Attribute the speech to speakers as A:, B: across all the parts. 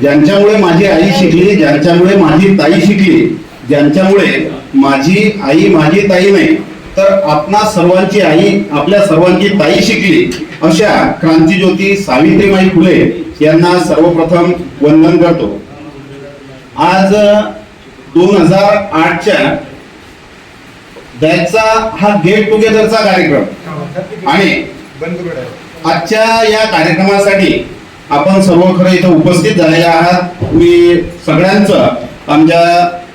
A: ज्यांच्यामुळे माझी आई शिकली ज्यांच्यामुळे माझी ताई शिकली ज्यांच्यामुळे माझी आई माझी ताई नाही तर आपणा सर्वांची आई आपल्या सर्वांची ताई शिकली. अशा क्रांतीज्योती सावित्रीबाई फुले यांना सर्वप्रथम वंदन करतो. आज दोन हजार आठच्या बॅचचा हा गेट टुगेदरचा कार्यक्रम. आणि आजच्या या कार्यक्रमासाठी आपण सर्व खरं इथं उपस्थित झालेले आहात. मी सगळ्यांचं आमच्या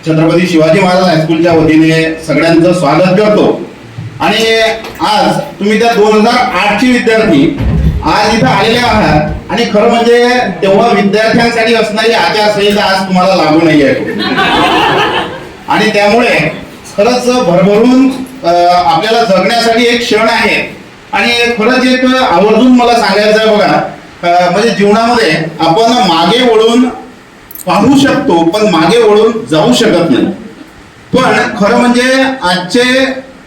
A: छत्रपती शिवाजी महाराज हायस्कूलच्या वतीने सगळ्यांचं स्वागत करतो. आणि आज तुम्ही त्या दोन हजार आठची विद्यार्थी आज इथं आलेले आहात. आणि खरं म्हणजे तेव्हा विद्यार्थ्यांसाठी असणारी आचारसंहिता आज तुम्हाला लागू नाही आहे. आणि त्यामुळे खरंच भरभरून आपल्याला जगण्यासाठी एक क्षण आहे. आणि खरंच एक आवर्जून मला सांगायचं आहे बघा. म्हणजे जीवनामध्ये आपण मागे वळून पाहू शकतो पण मागे वळून जाऊ शकत नाही. पण खरं म्हणजे आजचे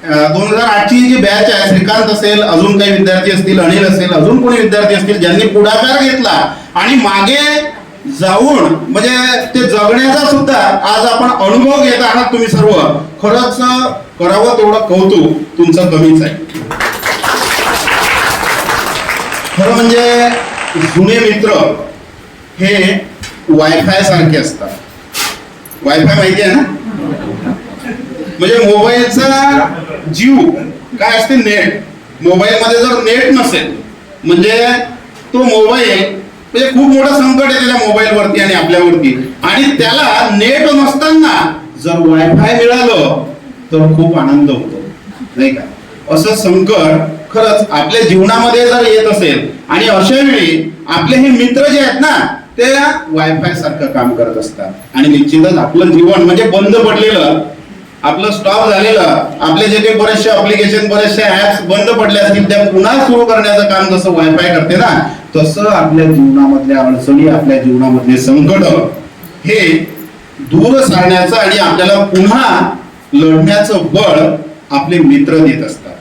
A: दोन हजार आठची जी बॅच आहे श्रीकांत असेल अजून काही विद्यार्थी असतील अनिल असेल अजून कोणी विद्यार्थी असतील ज्यांनी पुढाकार घेतला आणि मागे जाऊन म्हणजे ते जगण्याचा सुद्धा आज आपण अनुभव घेत आहात तुम्ही सर्व. खरंच करावं तेवढं कौतुक तुमचं कमीच आहे. खरं म्हणजे जुने मित्र हे वायफाय सारखे असतात. वायफाय माहिती आहे ना? म्हणजे मोबाईलचा जीव काय असते? नेट. मोबाईल मध्ये जर नेट नसेल म्हणजे तो मोबाईल म्हणजे खूप मोठं संकट आहे त्याच्या मोबाईल वरती आणि आपल्यावरती. आणि त्याला नेट नसताना जर वायफाय मिळालं तर खूप आनंद होतो. नाही का? असं संकट खरंच आपल्या जीवनामध्ये जर येत असेल आणि अशा वेळी आपले हे मित्र जे आहेत ना ते वायफाय सारखं काम करत असतात. आणि निश्चितच आपलं जीवन म्हणजे बंद पडलेलं आपलं स्टॉप झालेलं आपले जे काही बरेचसे अप्लिकेशन बरेचसे ऍप्स बंद पडले असतील त्या पुन्हा सुरू करण्याचं काम जसं वायफाय करते ना तसं आपल्या जीवनामधल्या अडचणी आपल्या जीवनामधले संकट हे दूर सारण्याचं आणि आपल्याला पुन्हा लढण्याचं बळ आपले मित्र देत असतात.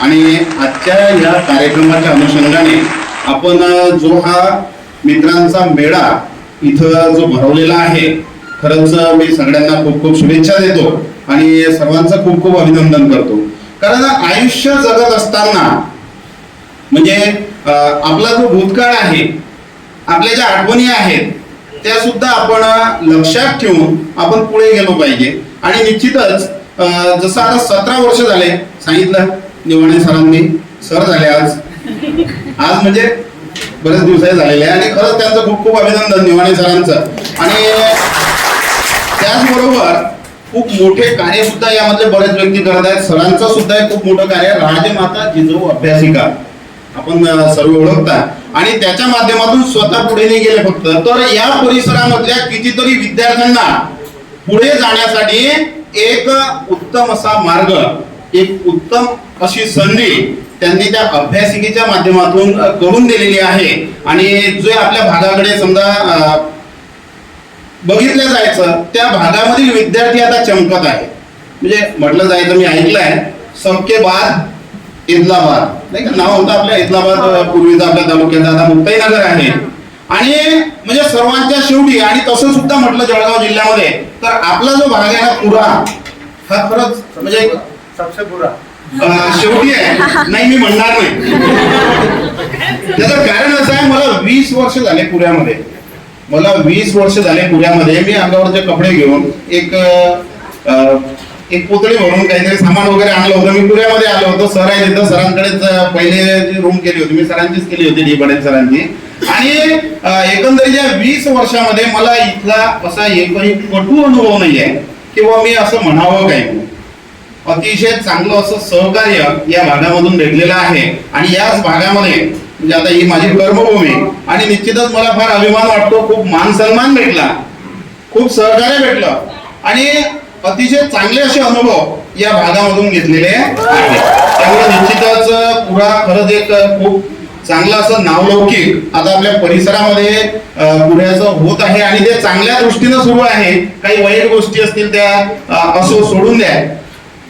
A: आणि आजच्या या कार्यक्रमाच्या अनुषंगाने आपण जो हा मित्रांचा मेळा इथं जो भरवलेला आहे खरंच मी सगळ्यांना खूप खूप शुभेच्छा देतो आणि सर्वांचं खूप खूप अभिनंदन करतो. कारण आयुष्य जगत असताना म्हणजे आपला जो भूतकाळ आहे आपल्या ज्या आठवणी आहेत त्या सुद्धा आपण लक्षात ठेवून आपण पुढे गेलो पाहिजे. आणि निश्चितच जसं आता सतरा वर्ष झाले सांगितलं निवाणे सरांनी सर झाले आज. आज म्हणजे बरेच दिवस झालेले आहे. आणि खरंच त्यांचं खूप खूप अभिनंदन निवाणे सरांचं. आणि त्याचबरोबर खूप मोठे कार्य सुद्धा यामधले बरेच व्यक्ती करत आहेत. सरांचं सुद्धा एक खूप मोठं कार्य राजमाता जिजाऊ अभ्यासिका. आपण सर्व ओळखता. आणि त्याच्या माध्यमातून स्वतः पुढे नाही गेले फक्त. तर या परिसरामधल्या कितीतरी विद्यार्थ्यांना पुढे जाण्यासाठी एक उत्तम असा मार्ग एक उत्तम अशी संधी त्यांनी त्या अभ्यासिकेच्या माध्यमातून करून दिलेली आहे. आणि जे आपल्या भागाकडे समजा बघितलं जायचं त्या भागामधील विद्यार्थी आता चमकत आहे म्हणजे म्हटलं जायचं मी ऐकलंय सबके बाद इदलाबाद नाही का? नाव होतं आपल्या इदलाबाद पूर्वीचा आपल्या तालुक्याचा आता मुक्ताईनगर आहे. आणि म्हणजे सर्वांच्या शेवटी आणि तसं सुद्धा म्हटलं जळगाव जिल्ह्यामध्ये तर आपला जो भाग आहे ना पुरा हा खरंच म्हणजे
B: सबसे बुरा।
A: शेवटी आहे. नाही मी म्हणणार नाही. त्याचं कारण असं आहे मला वीस वर्ष झाले पुण्यामध्ये. मला वीस वर्ष झाले पुण्यामध्ये. मी अंगावरचे कपडे घेऊन एक एक पुतळी भरून काहीतरी सामान वगैरे आणलं होतं. मी पुण्यामध्ये आलो होतो. सर आहे तिथं. सरांकडेच पहिले जी रूम केली होती. मी सरांचीच केली होती डी सरांची आणि एकंदरीत या वीस वर्षामध्ये मला इथला असा एकही कटू अनुभव नाही आहे किंवा मी असं म्हणावं काही म्हणून. अतिशय चांगलं असं सहकार्य या भागामधून भेटलेलं आहे. आणि याच भागामध्ये म्हणजे आता ही माझी कर्मभूमी आणि निश्चितच मला फार अभिमान वाटतो खूप मान सन्मान भेटला. खूप सहकार्य भेटलं. आणि अतिशय चांगले असे अनुभव या भागामधून घेतलेले आहेत. त्यामुळे निश्चितच पुरा खरंच एक खूप चांगलं असं नावलौकिक आता आपल्या परिसरामध्ये पुण्याचं होत आहे. आणि ते चांगल्या दृष्टीनं सुरू आहे काही वाईट गोष्टी असतील त्या असो सोडून द्या.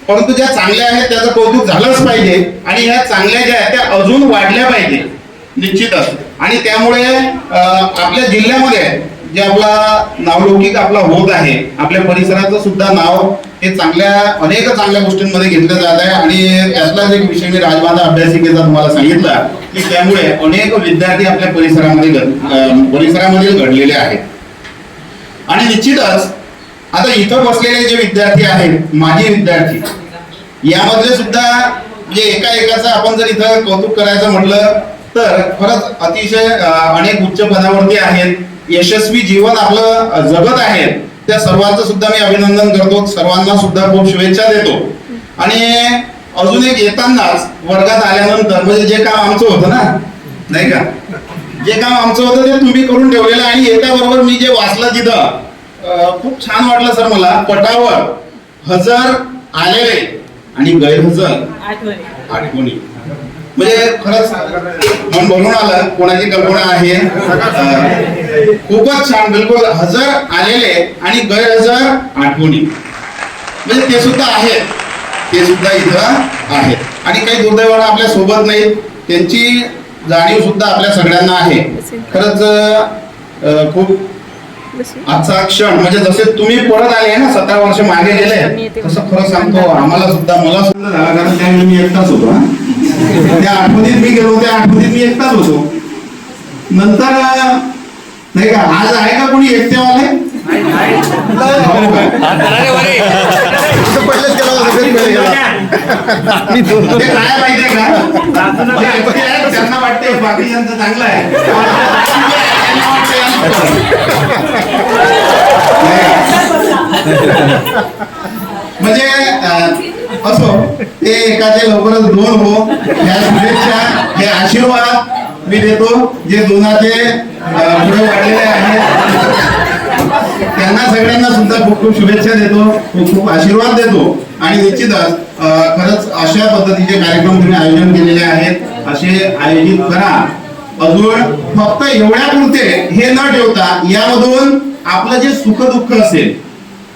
A: परंतु ज्या चांगल्या आहेत त्याचं कौतुक झालंच पाहिजे आणि ह्या चांगल्या ज्या आहेत त्या अजून वाढल्या पाहिजे. निश्चितच आणि त्यामुळे आपल्या जिल्ह्यामध्ये जे आपला नावलौकिक आपला होत आहे आपल्या परिसराचं सुद्धा नाव हे चांगल्या अनेक चांगल्या गोष्टींमध्ये घेतलं जात आहे. आणि त्यातलाच एक विषय मी राजमाता अभ्यासिकेचा तुम्हाला सांगितला की त्यामुळे अनेक विद्यार्थी आपल्या परिसरामध्ये परिसरामध्ये घडलेले आहेत. आणि निश्चितच आता इथं बसलेले जे विद्यार्थी आहेत माजी विद्यार्थी यामधले सुद्धा म्हणजे एका एकाचं आपण जर इथं कौतुक करायचं म्हटलं तर खरंच अतिशय अनेक उच्च पदावरती आहेत यशस्वी जीवन आपलं जगत आहेत. त्या सर्वांचं सुद्धा मी अभिनंदन करतो सर्वांना सुद्धा खूप शुभेच्छा देतो. आणि अजून एक येतानाच वर्गात आल्यानंतर म्हणजे जे काम आमचं होतं ना नाही का? जे काम आमचं होतं ते तुम्ही करून ठेवलेलं आणि येत्या बरोबर मी जे वाचलं तिथं खूप छान वाटलं सर मला. पटावर हजर आलेले आणि गैरहजर आठवणी. म्हणजे खरंच मन भरून आलं कोणाची कल्पना आहे. खूपच छान बिलकुल हजर आलेले आणि गैरहजर आठवणी. म्हणजे ते सुद्धा आहेत. ते सुद्धा इथं आहेत. आणि काही दुर्दैवानं आपल्यासोबत नाहीत त्यांची जाणीव सुद्धा आपल्या सगळ्यांना आहे. खरंच खूप आजचा क्षण म्हणजे जसे तुम्ही परत आले ना सतरा वर्ष मागे गेले तसं खरं सांगतो आम्हाला सुद्धा मला सुद्धा झाला कारण त्यावेळी मी एकटाच होतो हा. त्या आठवणीत मी गेलो त्या आठवणीत मी एकटाच होतो. नंतर नाही का आज आहे का कोणी एकटेवाले? काय माहितीये का? त्यांना वाटते बाकीच्यांचं चांगलं आहे. म्हणजे असो ते एकाचे लवकरच दोन हो. या शुभेच्छा हे आशीर्वाद मी देतो. जे दोनाचे पुढे वाढलेले आहेत त्यांना सगळ्यांना सुद्धा खूप खूप शुभेच्छा देतो. खूप खूप आशीर्वाद देतो. आणि निश्चितच खरंच अशा पद्धतीचे कार्यक्रम तुम्ही आयोजन केलेले आहेत. असे आयोजित करा. अजून फक्त एवढ्या पुरते हे न ठेवता यामधून आपलं जे सुख दुःख असेल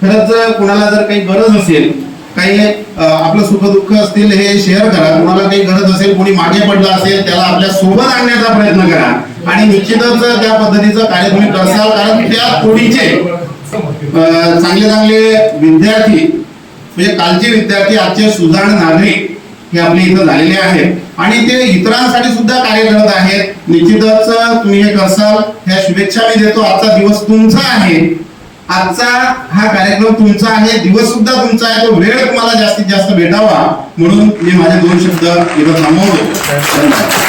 A: खरंच जर कुणाला जर काही गरज असेल काही आपलं सुख दुःख असतील हे शेअर करा. कुणाला काही गरज असेल कोणी मागे पडला असेल त्याला आपल्यासोबत आणण्याचा प्रयत्न करा. आणि निश्चितच त्या पद्धतीचं कार्य तुम्ही करसाल कारण त्या थोडीचे चांगले चांगले विद्यार्थी म्हणजे कालचे विद्यार्थी आजचे सुधारण नागरिक हे आपले इथं झालेले आहेत. आणि ते इतरांसाठी सुद्धा कार्य करत आहेत. निश्चितच तुम्ही हे करसाल. ह्या शुभेच्छा मी देतो. आजचा दिवस तुमचा आहे. आजचा हा कार्यक्रम तुमचा आहे. दिवस सुद्धा तुमचा आहे. तो वेळ तुम्हाला जास्तीत जास्त भेटावा. म्हणून मी माझे दोन शब्द इथं थांबवतो.